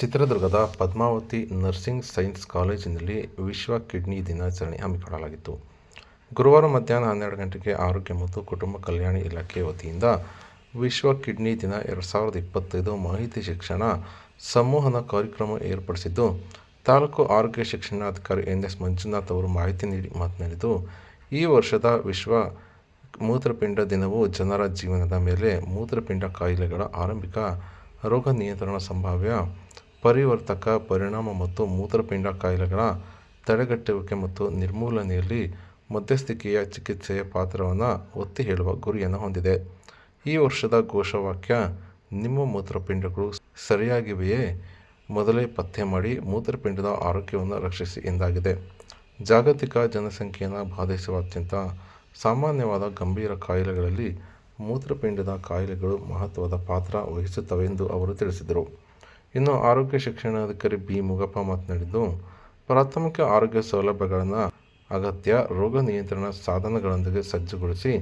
ಚಿತ್ರದುರ್ಗದ Padmavati nursing science ಕಾಲೇಜಿನಲ್ಲಿ ವಿಶ್ವ ಕಿಡ್ನಿ ದಿನಾಚರಣೆ ಹಮ್ಮಿಕೊಳ್ಳಲಾಗಿತ್ತು. ಗುರುವಾರ ಮಧ್ಯಾಹ್ನ ಹನ್ನೆರಡು ಗಂಟೆಗೆ ಆರೋಗ್ಯ ಮತ್ತು ಕುಟುಂಬ ಕಲ್ಯಾಣ ಇಲಾಖೆ ವತಿಯಿಂದ ವಿಶ್ವ ಕಿಡ್ನಿ ದಿನ ಎರಡು ಸಾವಿರದ ಇಪ್ಪತ್ತೈದು ಮಾಹಿತಿ ಶಿಕ್ಷಣ ಸಂವಹನ ಕಾರ್ಯಕ್ರಮ ಏರ್ಪಡಿಸಿದ್ದು, ತಾಲೂಕು ಆರೋಗ್ಯ ಶಿಕ್ಷಣಾಧಿಕಾರಿ ಎನ್ ಎಸ್ ಮಂಜುನಾಥ್ ಅವರು ಮಾಹಿತಿ ನೀಡಿ ಮಾತನಾಡಿದ್ದು, ಈ ವರ್ಷದ ವಿಶ್ವ ಮೂತ್ರಪಿಂಡ ದಿನವು ಜನರ ಜೀವನದ ಮೇಲೆ ಮೂತ್ರಪಿಂಡ ಕಾಯಿಲೆಗಳ ಆರಂಭಿಕ ರೋಗ ನಿಯಂತ್ರಣ ಸಂಭಾವ್ಯ ಪರಿವರ್ತಕ ಪರಿಣಾಮ ಮತ್ತು ಮೂತ್ರಪಿಂಡ ಕಾಯಿಲೆಗಳ ತಡೆಗಟ್ಟುವಿಕೆ ಮತ್ತು ನಿರ್ಮೂಲನೆಯಲ್ಲಿ ಮಧ್ಯಸ್ಥಿಕೆಯ ಚಿಕಿತ್ಸೆಯ ಪಾತ್ರವನ್ನು ಒತ್ತಿ ಹೇಳುವ ಗುರಿಯನ್ನು ಹೊಂದಿದೆ. ಈ ವರ್ಷದ ಘೋಷವಾಕ್ಯ, ನಿಮ್ಮ ಮೂತ್ರಪಿಂಡಗಳು ಸರಿಯಾಗಿವೆಯೇ? ಮೊದಲೇ ಪತ್ತೆ ಮಾಡಿ ಮೂತ್ರಪಿಂಡದ ಆರೋಗ್ಯವನ್ನು ರಕ್ಷಿಸಿ ಎಂದಾಗಿದೆ. ಜಾಗತಿಕ ಜನಸಂಖ್ಯೆಯನ್ನು ಬಾಧಿಸುವ ಅತ್ಯಂತ ಸಾಮಾನ್ಯವಾದ ಗಂಭೀರ ಕಾಯಿಲೆಗಳಲ್ಲಿ ಮೂತ್ರಪಿಂಡದ ಕಾಯಿಲೆಗಳು ಮಹತ್ವದ ಪಾತ್ರ ವಹಿಸುತ್ತವೆ ಎಂದು ಅವರು ತಿಳಿಸಿದರು. ಇನ್ನು ಆರೋಗ್ಯ ಶಿಕ್ಷಣಾಧಿಕಾರಿ ಬಿ ಮುಗಪ್ಪ ಮಾತನಾಡಿದ್ದು, ಪ್ರಾಥಮಿಕ ಆರೋಗ್ಯ ಸೌಲಭ್ಯಗಳನ್ನು ಅಗತ್ಯ ರೋಗ ನಿಯಂತ್ರಣ ಸಾಧನಗಳೊಂದಿಗೆ ಸಜ್ಜುಗೊಳಿಸಿ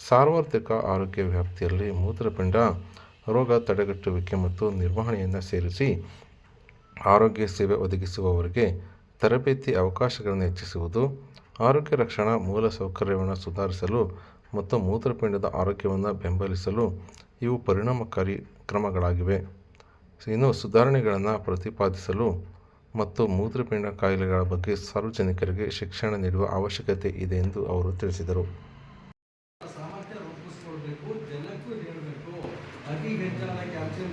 ಸಾರ್ವತ್ರಿಕ ಆರೋಗ್ಯ ವ್ಯಾಪ್ತಿಯಲ್ಲಿ ಮೂತ್ರಪಿಂಡ, ರೋಗ ತಡೆಗಟ್ಟುವಿಕೆ ಮತ್ತು ನಿರ್ವಹಣೆಯನ್ನು ಸೇರಿಸಿ ಆರೋಗ್ಯ ಸೇವೆ ಒದಗಿಸುವವರಿಗೆ ತರಬೇತಿ ಅವಕಾಶಗಳನ್ನು ಹೆಚ್ಚಿಸುವುದು, ಆರೋಗ್ಯ ರಕ್ಷಣಾ ಮೂಲಸೌಕರ್ಯವನ್ನು ಸುಧಾರಿಸಲು ಮತ್ತು ಮೂತ್ರಪಿಂಡದ ಆರೋಗ್ಯವನ್ನು ಬೆಂಬಲಿಸಲು ಇವು ಪರಿಣಾಮಕಾರಿ ಕ್ರಮಗಳಾಗಿವೆ. ಇನ್ನು ಸುಧಾರಣೆಗಳನ್ನು ಪ್ರತಿಪಾದಿಸಲು ಮತ್ತು ಮೂತ್ರಪಿಂಡ ಕಾಯಿಲೆಗಳ ಬಗ್ಗೆ ಸಾರ್ವಜನಿಕರಿಗೆ ಶಿಕ್ಷಣ ನೀಡುವ ಅವಶ್ಯಕತೆ ಇದೆ ಎಂದು ಅವರು ತಿಳಿಸಿದರು. ಹೆಚ್ಚಾದ ಕ್ಯಾಲ್ಸಿಯಂ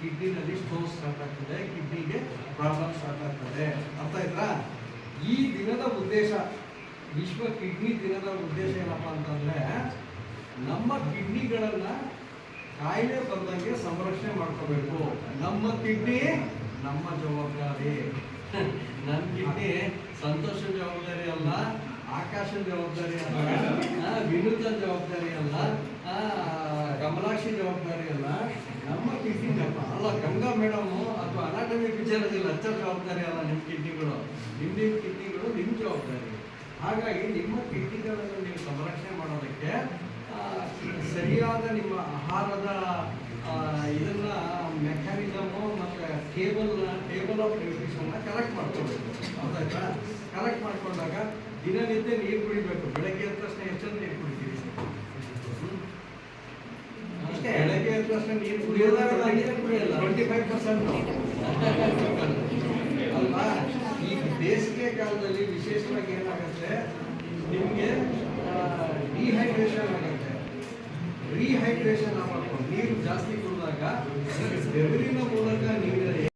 ಕಿಡ್ನಿನಲ್ಲಿ ಸ್ಟೋನ್ ಸ್ಟಾರ್ಟ್ ಆಗ್ತದೆ, ಕಿಡ್ನಿಗೆ ಪ್ರಾಬ್ಲಮ್ ಸ್ಟಾರ್ಟ್ ಆಗ್ತದೆ. ಅರ್ಥ ಆಯ್ತಾ? ಈ ದಿನದ ಉದ್ದೇಶ, ವಿಶ್ವ ಕಿಡ್ನಿ ದಿನದ ಉದ್ದೇಶ ಏನಪ್ಪಾ ಅಂತಂದ್ರೆ, ನಮ್ಮ ಕಿಡ್ನಿಗಳನ್ನ ಕಾಯಿಲೆ ಬಂದಂಗೆ ಸಂರಕ್ಷಣೆ ಮಾಡ್ಕೋಬೇಕು. ನಮ್ಮ ಕಿಡ್ನಿ ನಮ್ಮ ಜವಾಬ್ದಾರಿ. ನನ್ನ ಕಿಡ್ನಿ ಸಂತೋಷದ ಜವಾಬ್ದಾರಿ ಅಲ್ಲ, ಆಕಾಶದ ಜವಾಬ್ದಾರಿ ಅಲ್ಲ ವಿನುತನ ಜವಾಬ್ದಾರಿ ಅಲ್ಲ ಕಮಲಾಕ್ಷಿ ಜವಾಬ್ದಾರಿ ಅಲ್ಲ. ನಮ್ಮ ಕಿಡ್ನಿ ಅಲ್ಲ, ಗಂಗಾ ಮೇಡಮ್ ಅಥವಾ ಅನಾಟಮಿ ವಿಚಾರದಲ್ಲಿ ಹಚ್ಚ ಜವಾಬ್ದಾರಿ ಅಲ್ಲ ನಿಮ್ಮ ಕಿಡ್ನಿಗಳು. ನಿಮ್ಮ ನಿಮ್ಮ ಕಿಡ್ನಿಗಳು ನಿಮ್ಮ ಜವಾಬ್ದಾರಿ. ಹಾಗಾಗಿ ನಿಮ್ಮ ಕಿಡ್ನಿಗಳನ್ನು ನೀವು ಸಂರಕ್ಷಣೆ ಮಾಡೋದಕ್ಕೆ ಸರಿಯಾದ ನಿಮ್ಮ ಆಹಾರದ ಇದನ್ನ ಮೆಕ್ಯಾನಿಸಮು ಮತ್ತು ಟೇಬಲ್ ಟೇಬಲ್ ಆಫ್ ನ್ಯೂಟ್ರಿಷನ್ನ ಕರೆಕ್ಟ್ ಮಾಡ್ಕೊಳ್ಬೇಕು. ಹೌದಾ ಕರೆಕ್ಟ್ ಮಾಡ್ಕೊಂಡಾಗ ದಿನನಿತ್ಯ ನೀರು ಕುಡಿಬೇಕು. ಬೆಳಗ್ಗೆ ಎದ್ದ ತಕ್ಷಣ ಎಷ್ಟೊಂದು ನೀರು ಕುಡಿತೀವಿ ಬೆಳಗ್ಗೆ ಎದ್ದ ತಕ್ಷಣ ನೀರು ಕುಡಿಯೋದಾಗ ನೀರು ಕುಡಿಯಲ್ಲ. ಟ್ವೆಂಟಿ ಫೈವ್ ಪರ್ಸೆಂಟ್ ಅಲ್ವಾ? ಈ ಬೇಸಿಗೆ ಕಾಲದಲ್ಲಿ ವಿಶೇಷವಾಗಿ ಏನಾಗುತ್ತೆ? ನಿಮಗೆ ಡಿಹೈಡ್ರೇಷನ್ ಆಗುತ್ತೆ. ವೆಂಟಿಲೇಷನ್ ನೀರು ಜಾಸ್ತಿ ಕುಡಿದಾಗ ಬೆವರಿನ ಮೂಲಕ ನೀರಿನ